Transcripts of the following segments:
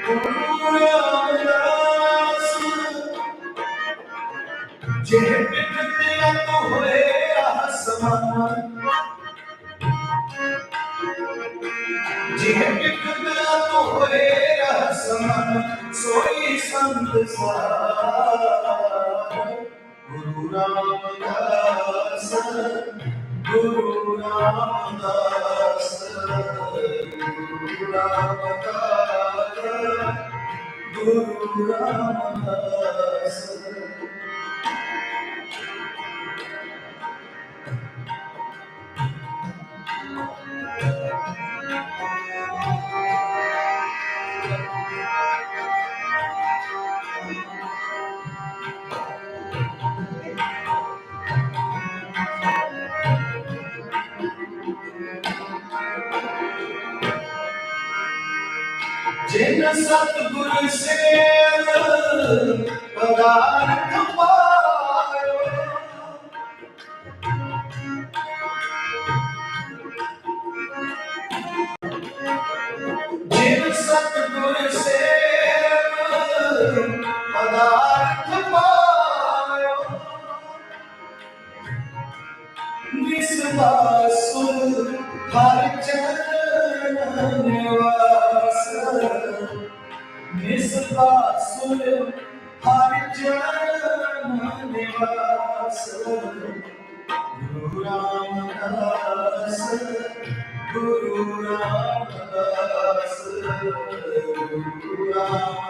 Guru Ramdas, ਜੇ ਬਿਗੜਿਆ ਤੋ ਹੋਏ ਆਸਮਾਨ ਜੇ ਬਿਗੜਿਆ ਤੋ ਹੋਏ ਆਸਮਾਨ ਸੋਈ ਸੰਤ ਸਾਰ ਗੁਰੂ ਰਾਮਦਾਸ ਗੁਰੂ ਰਾਮਦਾਸ ਗੁਰੂ ਰਾਮਦਾਸ Uğramaz ਜਿਨ ਸਤਿਗੁਰ ਸੇਵ ਪਦਾਰਥ ਪਾਇਓ ਜਿਨ ਸਤਿਗੁਰ ਸੇਵ ਪਦਾਰਥ ਪਾਇਓ ਨਿਸਵਾਸੁਰ ਹਰ ਚਰਨ ਨਿਵਾਸ Sıfa sulü harcanın devası Duramdası, duramdası, duramdası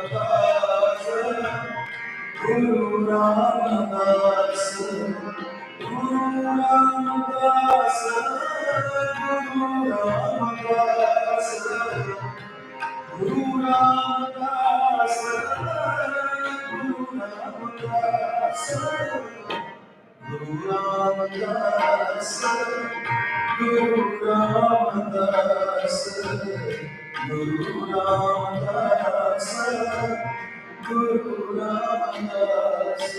Guru Ramdas Guru Ramdas Guru Ramdas Guru Ramdas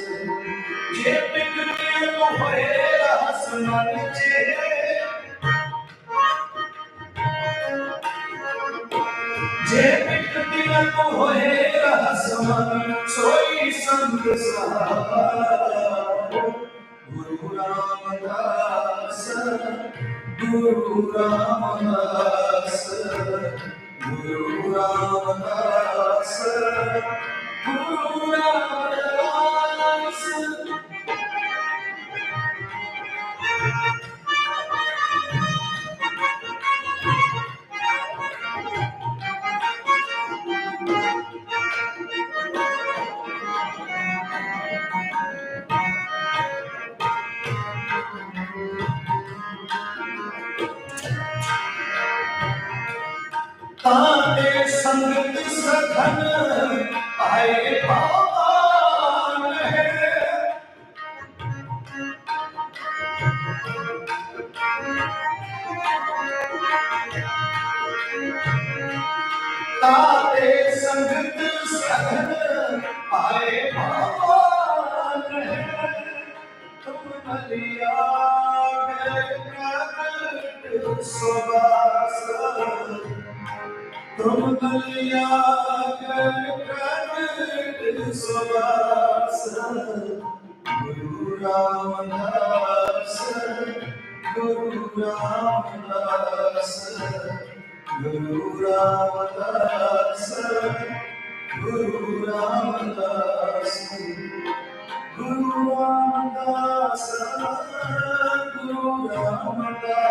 ਜੇ ਪਿੰਗਲੇ ਨੂੰ ਹੋਏ ਰਸ ਮਨ ਚੇ ਜੇ ਪਿੰਡ ਦਿਨ ਨੂੰ ਹੋਏ ਰਸ ਮਨ, ਸੋਏ संग सहारो गुरु रामदास गुरु रामदास गुरु रामदास गुरु रामदास ਸੰਗਤ ਸਖਨ ਆਏ ਪਾਵਨ ਹੈ। ਤਾਤੇ ਸੰਗਤ ਸਖਨ ਆਏ ਪਾਵਨ ਹੈ। ਤੁਮ ਬਲਿਆ ਗਏ ਪ੍ਰਗਟ ਸੁਬਾਸ ਤੁਮ तुम बलिया कर सुवासन गुरु रामदास गुरु रामदास गुरु रामदास गुरु रामदास गुरु रामदास गुरु रामदास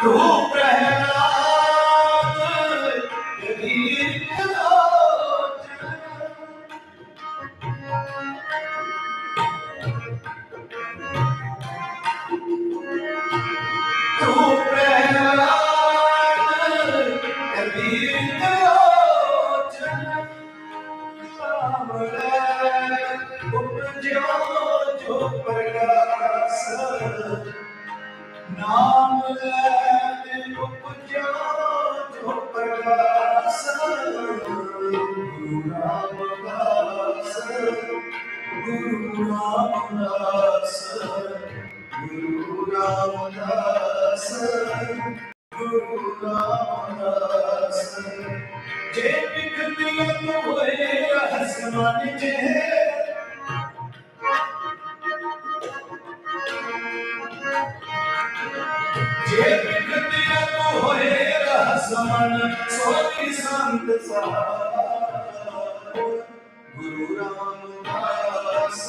प्रभु ਰਾਮਦਾਸ ਗੁਰੂ ਰਾਮਦਾਸ ਗੁਰੂ ਰਾਮਦਾਸ ਗੁਰੂ ਰਾਮਦਾਸ ਜੇ ਵਿਖਦੀਆਂ ਨੂੰ ਹੋਏ ਹਸਮਾਨ ਜੇ ਜੇ ਵਿਖਦੀਆਂ ਨੂੰ ਹੋਏ ਹਸਮਾਨ ਸੋਈ ਸੰਤ ਸਹਾਰ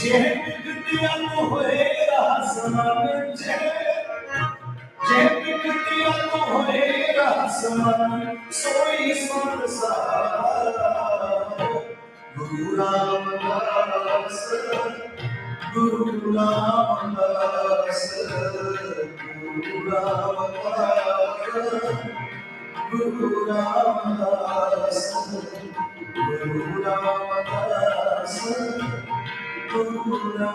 ਚਿਹਨ ਕਿਤਿਆਂ ਨੂੰ ਹੋਏਗਾ ਹਸਨਾ ਮਿੰਜੇ ਚਿਹਨ ਕਿਤਿਆਂ ਨੂੰ ਹੋਏਗਾ ਹਸਨਾ ਸੋਈ ਸੰਤ ਸਾਰਾ ਗੁਰੂ ਰਾਮਦਾਸ ਗੁਰੂ ਰਾਮਦਾਸ ਗੁਰੂ ਰਾਮਦਾਸ ਗੁਰੂ ਰਾਮਦਾਸ ਗੁਰੂ ਰਾਮਦਾਸ Pura